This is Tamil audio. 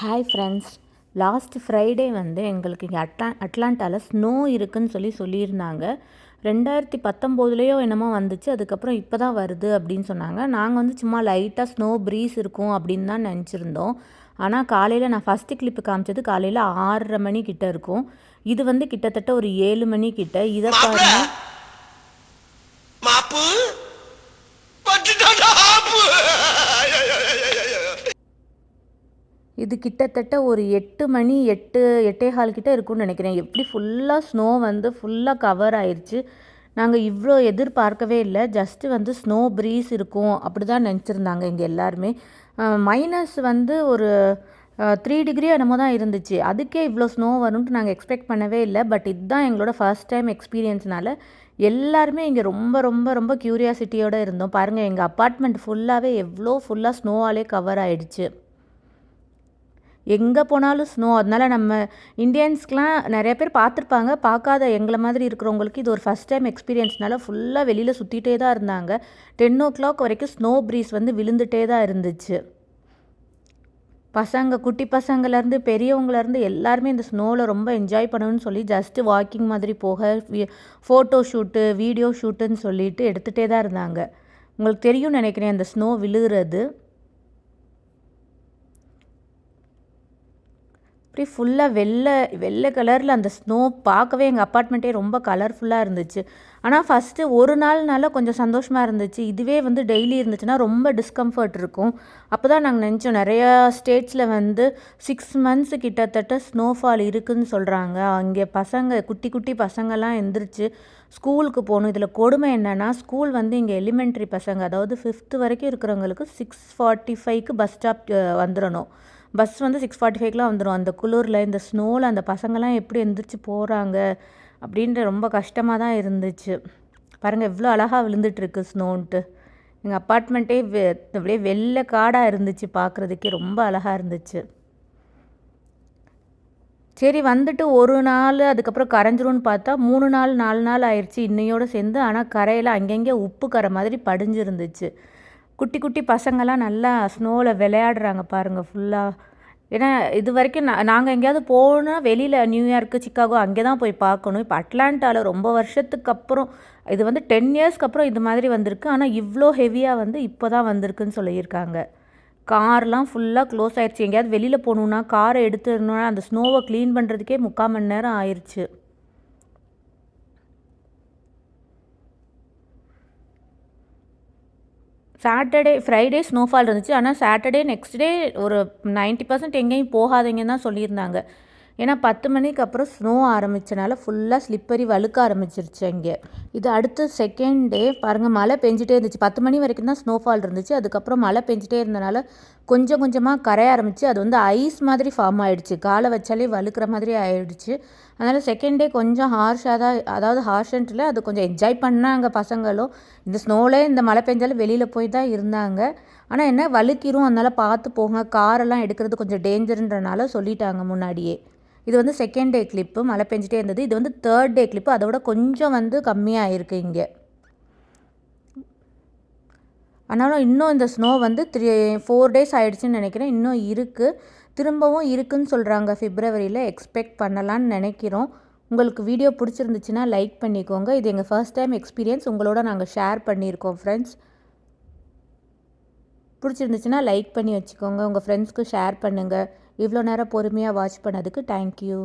ஹாய் ஃப்ரெண்ட்ஸ் லாஸ்ட் ஃப்ரைடே வந்து எங்களுக்கு இங்கே அட்லா அட்லாண்டாவில் ஸ்னோ இருக்குன்னு சொல்லி சொல்லியிருந்தாங்க. ரெண்டாயிரத்தி பத்தொம்போதுலேயோ என்னமோ வந்துச்சு. அதுக்கப்புறம் இப்போ தான் வருது அப்படின்னு சொன்னாங்க. நாங்கள் வந்து சும்மா லைட்டாக ஸ்னோ ப்ரீஸ் இருக்கும் அப்படின்னு தான் நினச்சிருந்தோம். ஆனால் காலையில் நான் ஃபஸ்ட்டு கிளிப்பு காமிச்சது காலையில் ஆறரை மணி கிட்ட இருக்கும். இது வந்து கிட்டத்தட்ட ஒரு ஏழு மணி கிட்ட. இதை பாருங்க. இது கிட்டத்தட்ட ஒரு எட்டு மணி எட்டு எட்டே கால் கிட்ட இருக்கும்னு நினைக்கிறேன். எப்படி ஃபுல்லாக ஸ்னோ வந்து ஃபுல்லாக கவர் ஆயிடுச்சு நாங்கள் இவ்வளோ எதிர்பார்க்கவே இல்லை. ஜஸ்ட்டு வந்து ஸ்னோ ப்ரீஸ் இருக்கும் அப்படி தான் நினச்சிருந்தாங்க இங்கே எல்லாருமே. மைனஸ் வந்து ஒரு த்ரீ டிகிரி என்னமோ தான் இருந்துச்சு. அதுக்கே இவ்வளோ ஸ்னோ வரும்ன்ட்டு நாங்கள் எக்ஸ்பெக்ட் பண்ணவே இல்லை. பட் இதுதான் எங்களோட ஃபர்ஸ்ட் டைம் எக்ஸ்பீரியன்ஸ்னால எல்லாருமே இங்கே ரொம்ப ரொம்ப ரொம்ப க்யூரியாசிட்டியோடு இருந்தோம். பாருங்கள் எங்கள் அப்பார்ட்மெண்ட் ஃபுல்லாகவே எவ்வளோ ஃபுல்லாக ஸ்னோவாலே கவர் ஆகிடுச்சு எங்கே போனாலும் ஸ்னோ அதனால் நம்ம இந்தியன்ஸ்க்கெலாம் நிறைய பேர் பார்த்துருப்பாங்க. பார்க்காத எங்களை மாதிரி இருக்கிறவங்களுக்கு இது ஒரு ஃபஸ்ட் டைம் எக்ஸ்பீரியன்ஸ்னால ஃபுல்லாக வெளியில் சுற்றிட்டே தான் இருந்தாங்க. டென் ஓ கிளாக் வரைக்கும் ஸ்னோ ப்ரீஸ் வந்து விழுந்துட்டே தான் இருந்துச்சு. பசங்க குட்டி பசங்கள்லேருந்து பெரியவங்கலேருந்து எல்லாருமே இந்த ஸ்னோவில் ரொம்ப என்ஜாய் பண்ணணும்னு சொல்லி ஜஸ்ட்டு வாக்கிங் மாதிரி போக ஃபோட்டோ ஷூட்டு வீடியோ ஷூட்டுன்னு சொல்லிட்டு எடுத்துகிட்டே தான் இருந்தாங்க. உங்களுக்கு தெரியும் நினைக்கிறேன் அந்த ஸ்னோ விழுகிறது அப்படி ஃபுல்லாக வெள்ளை வெள்ளை கலரில் அந்த ஸ்னோ பார்க்கவே எங்கள் அப்பார்ட்மெண்ட்டே ரொம்ப கலர்ஃபுல்லாக இருந்துச்சு. ஆனால் ஃபஸ்ட்டு ஒரு நாள்னால கொஞ்சம் சந்தோஷமாக இருந்துச்சு. இதுவே வந்து டெய்லி இருந்துச்சுன்னா ரொம்ப டிஸ்கம்ஃபர்ட் இருக்கும். அப்போ தான் நாங்கள் நினச்சோம் நிறையா ஸ்டேட்ஸில் வந்து சிக்ஸ் மந்த்ஸ் கிட்டத்தட்ட ஸ்னோஃபால் இருக்குதுன்னு சொல்கிறாங்க அங்கே பசங்க குட்டி குட்டி பசங்கள்லாம் எந்திரிச்சு ஸ்கூலுக்கு போகணும். இதில் கொடுமை என்னென்னா ஸ்கூல் வந்து இங்கே எலிமெண்ட்ரி பசங்க அதாவது ஃபிஃப்த்து வரைக்கும் இருக்கிறவங்களுக்கு சிக்ஸ் ஃபார்ட்டி ஃபைவ்க்கு பஸ் ஸ்டாப் வந்துடணும் பஸ் வந்து சிக்ஸ் ஃபார்ட்டி ஃபைவ்க்கெலாம் வந்துடும் அந்த குளிரில் இந்த ஸ்னோவில் அந்த பசங்கள்லாம் எப்படி எந்திரிச்சு போகிறாங்க அப்படின்ற ரொம்ப கஷ்டமாக தான் இருந்துச்சு. பாருங்கள் எவ்வளோ அழகாக விழுந்துட்டுருக்கு ஸ்னோன்ட்டு எங்கள் அப்பார்ட்மெண்ட்டே வெ அப்படியே வெள்ளை காடாக இருந்துச்சு பார்க்குறதுக்கே ரொம்ப அழகாக இருந்துச்சு. சரி வந்துட்டு ஒரு நாள் அதுக்கப்புறம் கரைஞ்சிரும்னு பார்த்தா மூணு நாள் நாலு நாள் ஆயிடுச்சு இன்னையோடு சேர்ந்து. ஆனால் கரையில் அங்கங்கே உப்பு கரை மாதிரி படிஞ்சிருந்துச்சு. குட்டி குட்டி பசங்கள்லாம் நல்லா ஸ்னோவில் விளையாடுறாங்க பாருங்கள் ஃபுல்லாக ஏன்னா இது வரைக்கும் நான் நாங்கள் எங்கேயாவது போனால் வெளியில் நியூயார்க்கு சிக்காகோ அங்கே தான் போய் பார்க்கணும். இப்போ அட்லாண்டாவில் ரொம்ப வருஷத்துக்கு அப்புறம் இது வந்து டென் இயர்ஸ்க்கு அப்புறம் இது மாதிரி வந்திருக்கு. ஆனால் இவ்வளோ ஹெவியாக வந்து இப்போ தான் வந்திருக்குன்னு சொல்லியிருக்காங்க. கார்லாம் ஃபுல்லாக க்ளோஸ் ஆயிடுச்சு எங்கேயாவது வெளியில் போகணுன்னா காரை எடுத்துடணுன்னா அந்த ஸ்னோவை க்ளீன் பண்ணுறதுக்கே முக்கால் மணி நேரம் ஆயிடுச்சு சாட்டர்டே ஃப்ரைடே ஸ்னோஃபால் இருந்துச்சு. ஆனால் சாட்டர்டே நெக்ஸ்ட் டே ஒரு நைன்ட்டி பர்சன்ட் எங்கேயும் போகாதீங்கன்னு தான் சொல்லியிருந்தாங்க. ஏன்னா பத்து மணிக்கு அப்புறம் ஸ்னோ ஆரம்பித்தனால ஃபுல்லாக ஸ்லிப்பரி வழுக்க ஆரம்பிச்சிருச்சு அங்கே. இது அடுத்து செகண்ட் டே பாருங்கள் மழை பெஞ்சிட்டே இருந்துச்சு. பத்து மணி வரைக்கும் தான் ஸ்னோஃபால் இருந்துச்சு. அதுக்கப்புறம் மழை பெஞ்சிட்டே இருந்தனால கொஞ்சம் கொஞ்சமாக கரைய ஆரம்பித்து அது வந்து ஐஸ் மாதிரி ஃபார்ம் ஆகிடுச்சு காலை வச்சாலே வழுக்கிற மாதிரி ஆகிடுச்சு அதனால் செகண்ட் டே கொஞ்சம் ஹார்ஷாக தான் அதாவது ஹார்ஷன்ட்டில் அது கொஞ்சம் என்ஜாய் பண்ணாங்க பசங்களும். இந்த ஸ்னோலே இந்த மழை பெஞ்சாலும் வெளியில் போய் தான் இருந்தாங்க. ஆனால் என்ன வழுக்கிரும் அதனால் பார்த்து போங்க. காரெல்லாம் எடுக்கிறது கொஞ்சம் டேஞ்சருன்றனால சொல்லிட்டாங்க முன்னாடியே. இது வந்து செகண்ட் டே கிளிப்பு மழை பெஞ்சிட்டே இருந்தது. இது வந்து தேர்ட் டே கிளிப்பு அதோட கொஞ்சம் வந்து கம்மியாக இருக்குது இங்கே. ஆனாலும் இன்னும் இந்த ஸ்னோ வந்து த்ரீ ஃபோர் டேஸ் ஆகிடுச்சின்னு நினைக்கிறேன். இன்னும் இருக்குது திரும்பவும் இருக்குதுன்னு சொல்கிறாங்க ஃபிப்ரவரியில் எக்ஸ்பெக்ட் பண்ணலான்னு நினைக்கிறோம். உங்களுக்கு வீடியோ பிடிச்சிருந்துச்சுன்னா லைக் பண்ணிக்கோங்க. இது எங்கள் ஃபர்ஸ்ட் டைம் எக்ஸ்பீரியன்ஸ் உங்களோட நாங்கள் ஷேர் பண்ணியிருக்கோம் ஃப்ரெண்ட்ஸ் பிடிச்சிருந்துச்சுன்னா லைக் பண்ணி வச்சுக்கோங்க. உங்கள் ஃப்ரெண்ட்ஸ்க்கு ஷேர் பண்ணுங்கள் இவ்வளோ நேரம் பொறுமையாக வாட்ச் பண்ணதுக்கு தேங்க்யூ